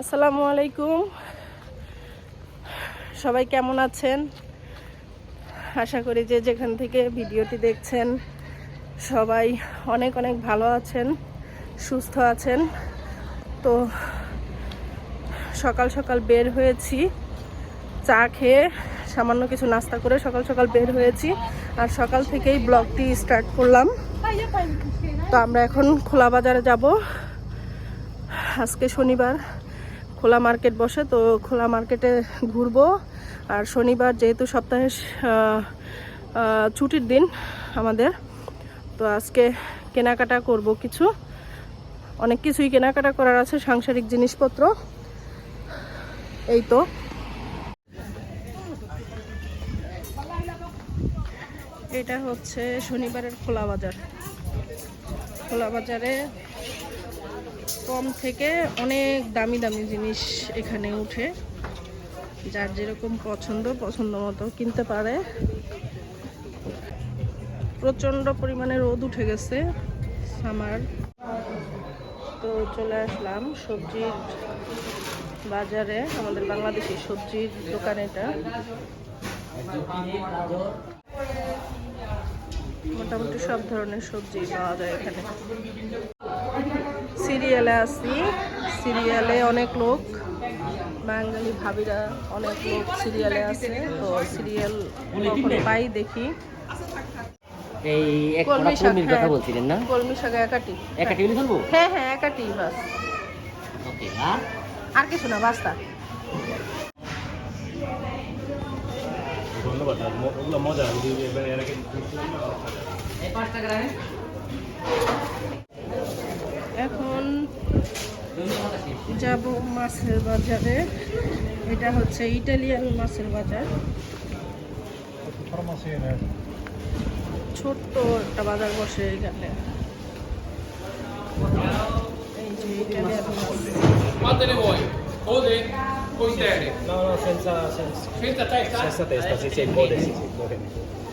আসসালামু আলাইকুম। সবাই কেমন আছেন? আশা করি যে যেখান থেকে ভিডিওটি দেখছেন, সবাই অনেক অনেক ভালো আছেন, সুস্থ আছেন। তো সকাল সকাল বের হয়েছি, চা খেয়ে সামান্য কিছু নাস্তা করে সকাল সকাল বের হয়েছি। আর সকাল থেকেই ব্লগটি স্টার্ট করলাম। তো আমরা এখন খোলা বাজারে যাব। আজকে শনিবার। খোলা মার্কেট বসে, তো খোলা মার্কেটে ঘুরবো। আর শনিবার যেহেতু সপ্তাহে ছুটির দিন আমাদের, তো আজকে কেনাকাটা করব কিছু। অনেক কিছুই কেনাকাটা করার আছে, সাংসারিক জিনিসপত্র। এই তো। এটা হচ্ছে শনিবারের খোলা বাজার। খোলা বাজারে কম থেকে অনেক দামি দামি জিনিস এখানে উঠে যার যেরকম পছন্দ পছন্দ মতো কিনতে পারে। প্রচণ্ড পরিমাণে রোদ উঠে গেছে সামার। তো চলে আসলাম সবজির বাজারে, আমাদের বাংলাদেশি সবজির দোকান এটা। মোটামুটি সব ধরনের সবজি পাওয়া যায় এখানে। সিরিয়ালে আছি। সিরিয়ালে অনেক লোক। বাঙালি ভাবিরা অনেক লোক সিরিয়ালে আছে। তো সিরিয়াল কখন পাই দেখি। এই এক কলমি কথা হ্যাঁ। বলছিলেন না? কলমি শাক একাটি। হ্যাঁ হ্যাঁ একাটি বাস। ওকে আর? আর কিছু না বাস্তা ধন্যবাদ মজা এই পাঁচ টাকা এখন যাব মাছের বাজারে এটা হচ্ছে ইটালিয়ান মাছের বাজার ছোট্ট একটা বাজার বসে এখানে এই যে ইটালিয়ান মাছ Quante ne vuoi? Code o intere? No, no, senza, senza, Senza testa? senza testa, sì, sì, code, sì, sì, code.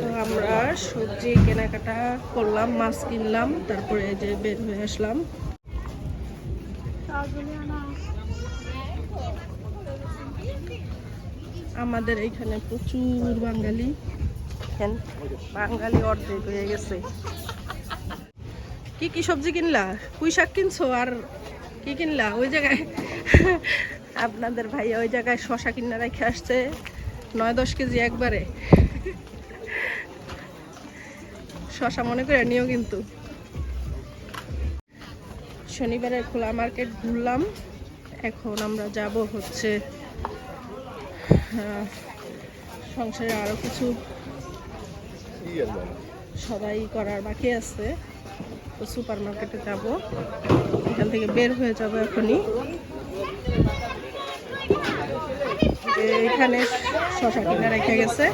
তো আমরা সবজি কেনাকাটা করলাম মাছ কিনলাম তারপরে যে বের হয়ে আসলাম। আমাদের এইখানে প্রচুর বাঙালি। বাঙালি অর্ধেক হয়ে গেছে। কি কি সবজি কিনলা? পুঁই শাক কিনছো আর কি কিনলা? ওই জায়গায় আপনাদের ভাই ওই জায়গায় শশা কিনা রেখে আসছে। নয় দশ কেজি একবারে। শশা মনে করে নিও কিন্তু। শনিবারের খোলা মার্কেট ঘুরলাম। এখন আমরা যাব হচ্ছে সংসারে আরও কিছু সবাই করার বাকি আছে। তো সুপার মার্কেটে যাব। এখান থেকে বের হয়ে যাব এখনই যে এখানে শশা কিনা রেখে গেছে।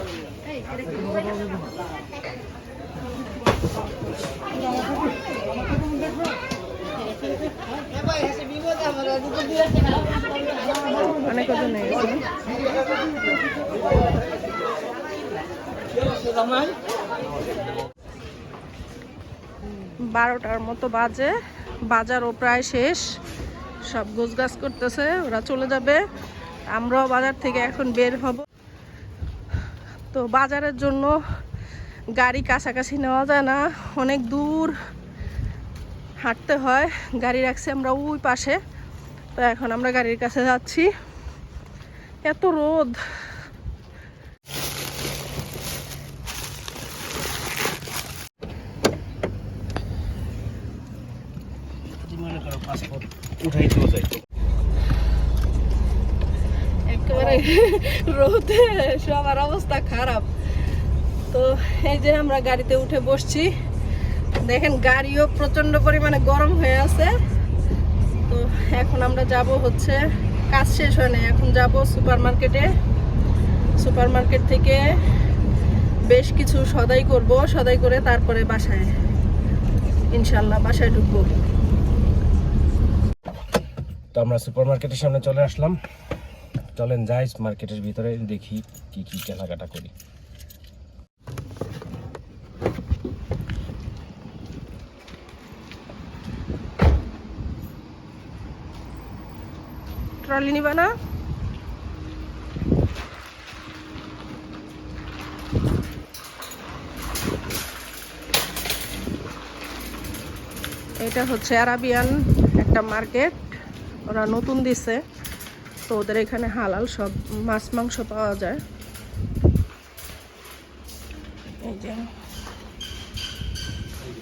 অনেক হয়ে গেছে। বারোটার মতো বাজে। বাজারও প্রায় শেষ। সব গোছগাছ করতেছে, ওরা চলে যাবে। আমরাও বাজার থেকে এখন বের হব। তো বাজারের জন্য গাড়ি কাছাকাছি নেওয়া যায় না, অনেক দূর হাঁটতে হয়, গাড়ি রাখছি আমরা ওই পাশে। তো এখন আমরা গাড়ির কাছে যাচ্ছি। এত রোদ। রোদে সবার অবস্থা খারাপ। তো এই যে আমরা গাড়িতে উঠে বসছি। দেখেন গাড়িও প্রচণ্ড পরিমাণে গরম হয়ে আছে। তো এখন আমরা যাব হচ্ছে, কাজ শেষ হয় নাই, এখন যাব সুপার মার্কেটে সুপার মার্কেট থেকে বেশ কিছু সদাই করব, সদাই করে তারপরে বাসায়। ইনশাল্লাহ বাসায় ঢুকবো। তো আমরা সুপার মার্কেটের সামনে চলে আসলাম। চলেন যাই মার্কেটের ভিতরে, দেখি কি কি কেনাকাটা করি। ট্রলি নিবা না? এটা হচ্ছে আরাবিয়ান একটা মার্কেট। ওরা নতুন দিছে। তো ওদের এখানে হালাল সব মাছ মাংস পাওয়া যায়। এই যে।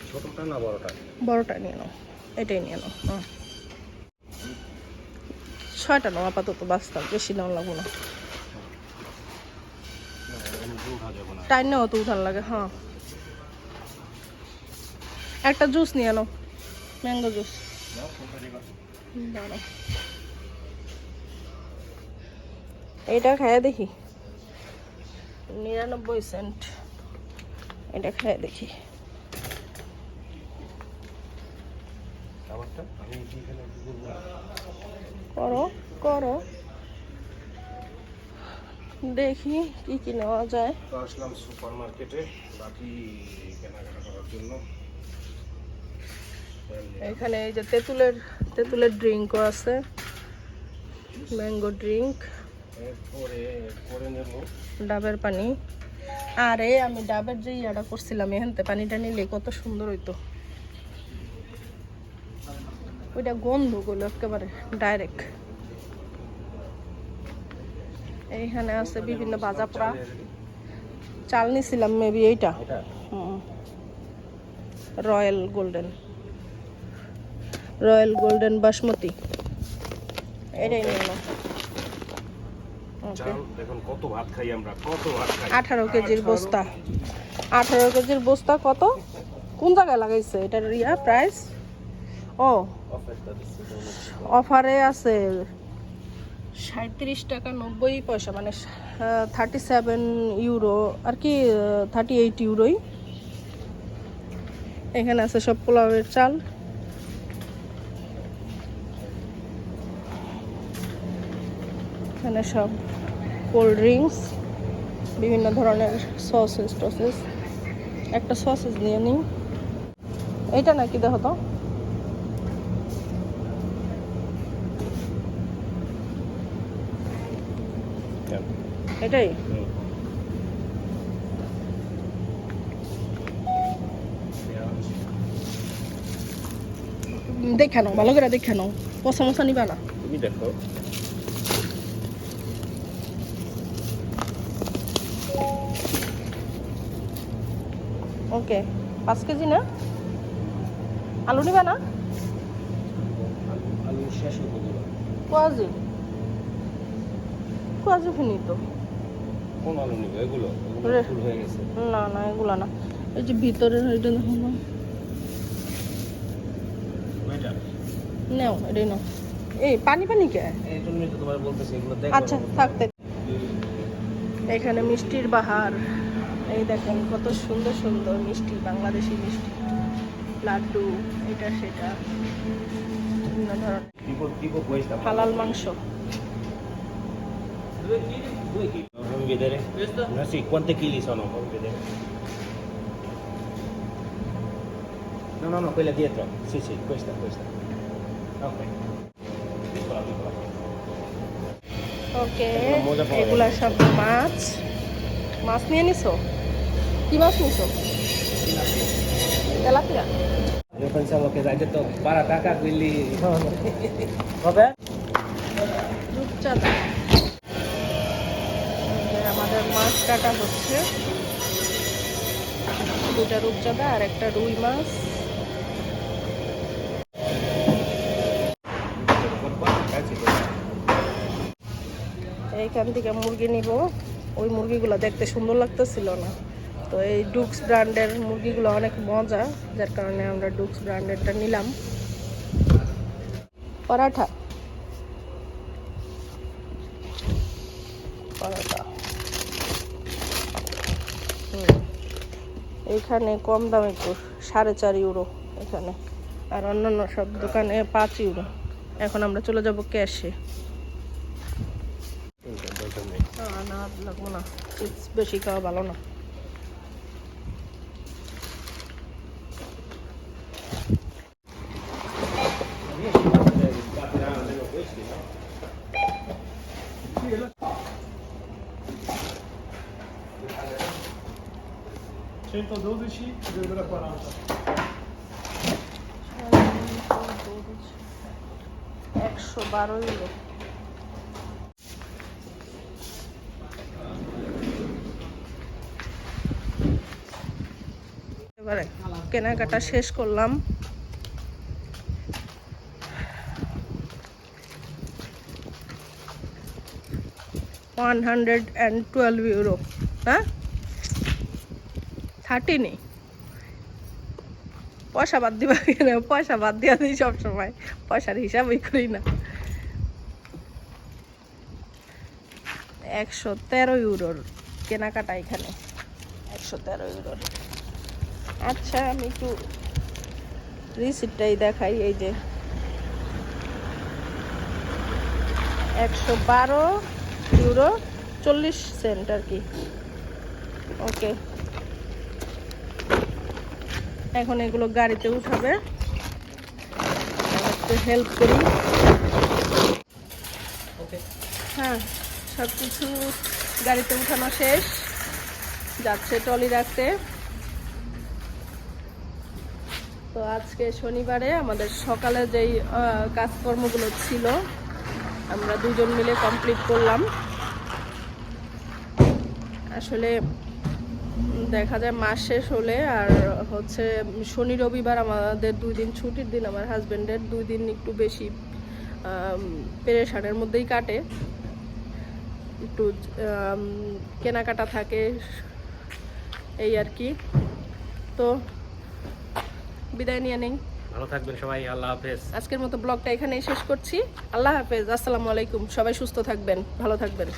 ছোটটা না বড়টা? বড়টা নিয়ে নাও। এটাই নিয়ে নাও। হুম। ছয়টা নাও আপাতত বাস্তাব বেশি নাও লাগবো না। টাইম নেওয়া তো উঠান লাগে। হ্যাঁ। একটা জুস নিয়ে নাও। Mango juice. দাঁড়াও। এইটা খাইয়া দেখি। নিরানব্বই সেন্ট। এটা খাইয়া দেখি। করো করো। দেখি কি কি নেওয়া যায়। তো আসলাম সুপার মার্কেটে বাকি কেনাকাটা করার জন্য। এখানে এই যে তেঁতুলের তেঁতুলের ড্রিঙ্কও আছে। ম্যাঙ্গো ড্রিঙ্ক ডাবের পানি। আরে আমি ডাবের যে ইয়াটা করছিলাম এখানতে পানিটা নিলে কত সুন্দর হইতো। ওইটা গন্ধগুলো একেবারে ডাইরেক্ট এইখানে আছে বিভিন্ন ভাজা পোড়া চাল নিছিলাম মেবি এইটা। Royal golden. Royal golden basmati. এটাই চাল দেখুন কত ভাত খাই আমরা কত ভাত খাই। আঠারো কেজির বস্তা। আঠারো কেজির বস্তা কত? কোন জায়গায় লাগাইছে? এটার ইয়া প্রাইস ও। অফারে আছে সাঁত্রিশ টাকা নব্বই পয়সা মানে থার্টি সেভেন ইউরো আর কি থার্টি এইট ইউরোই এখানে আছে সব পোলাওয়ের চাল। এখানে সব কোল্ড ড্রিঙ্কস বিভিন্ন ধরনের সসেস টসেস একটা সসেস নিয়ে নিই। এইটা নাকি দেখো তো। এটাই? দেখে নাও ভালো করে দেখে নাও। পচা মশা নিবা না। তুমি দেখো। ওকে পাঁচ কেজি না? আলু নিবা না? কোয়াজি। কোয়াজি কোন আলু নিবে? এগুলো? হয়ে গেছে। না না এগুলা না। এই যে ভিতরের এটা দেখো না নেও এটাই নাও। এই পানি পানি কে? তো আচ্ছা থাকতে এখানে মিষ্টির বাহার। এই দেখেন কত সুন্দর সুন্দর মিষ্টি বাংলাদেশি মিষ্টি লাড্ডু এটা সেটা বিভিন্ন ধরনের হালাল মাংস fammi vedere questo no sì quanti chili sono fammi vedere no no no quella dietro sì sì questa questa ok piccola piccola পাওয়া এগুলা সব মাছ মাছ নিয়ে নিছো কি মাছ নিছো? Tilapia? io pensavo che hai detto barataka quelli vabbè রূপচাঁদা আমাদের মাছ কাটা হচ্ছে। দুটা রূপচাঁদা আর একটা রুই মাছ। এইখান থেকে মুরগি নিব। ওই মুরগিগুলো দেখতে সুন্দর লাগতেছিল না। তো এই ডুক্স ব্র্যান্ডের মুরগিগুলো অনেক মজা যার কারণে আমরা ডুক্স ব্র্যান্ডেরটা নিলাম। পরাঠা। পরাঠা। হুম। এইখানে কম দাম একটু সাড়ে চার ইউরো এখানে। আর অন্যান্য সব দোকানে পাঁচ ইউরো। এখন আমরা চলে যাব ক্যাশে। না লাগবো না। চিপস বেশি খাওয়া ভালো না। একশো বারো এবারে কেনাকাটা শেষ করলাম। One hundred and twelve euro হ্যাঁ? নেই পয়সা বাদ দিবা কেন? পয়সা বাদ দিয়া দিই সবসময়। পয়সার হিসাবই করি না। একশো তেরো ইউরোর কেনাকাটা এখানে। একশো তেরো ইউরোর। আচ্ছা আমি একটু রিসিপ্টটাই দেখাই, এই যে। একশো বারো ইউরো চল্লিশ সেন্ট আর কি। ওকে। এখন এগুলো গাড়িতে উঠাবে। একটু হেল্প করি। হ্যাঁ সব কিছু গাড়িতে উঠানো শেষ। যাচ্ছে ট্রলি রাখতে। তো আজকে শনিবারে আমাদের সকালে যেই কাজকর্মগুলো ছিল আমরা দুজন মিলে কমপ্লিট করলাম। আসলে দেখা যায় মাস শেষ হলে আর হচ্ছে শনি রবিবার আমাদের দুই দিন ছুটির দিন আমার হাজবেন্ডের দুই দিন একটু বেশি পেরেশানের মধ্যেই কাটে। একটু কেনাকাটা থাকে এই আর কি। তো বিদায় নিয়ে নেই। ভালো থাকবেন সবাই আল্লাহ হাফেজ। আজকের মতো ব্লগটা এখানেই শেষ করছি। আল্লাহ হাফেজ আসসালামু আলাইকুম। সবাই সুস্থ থাকবেন ভালো থাকবেন।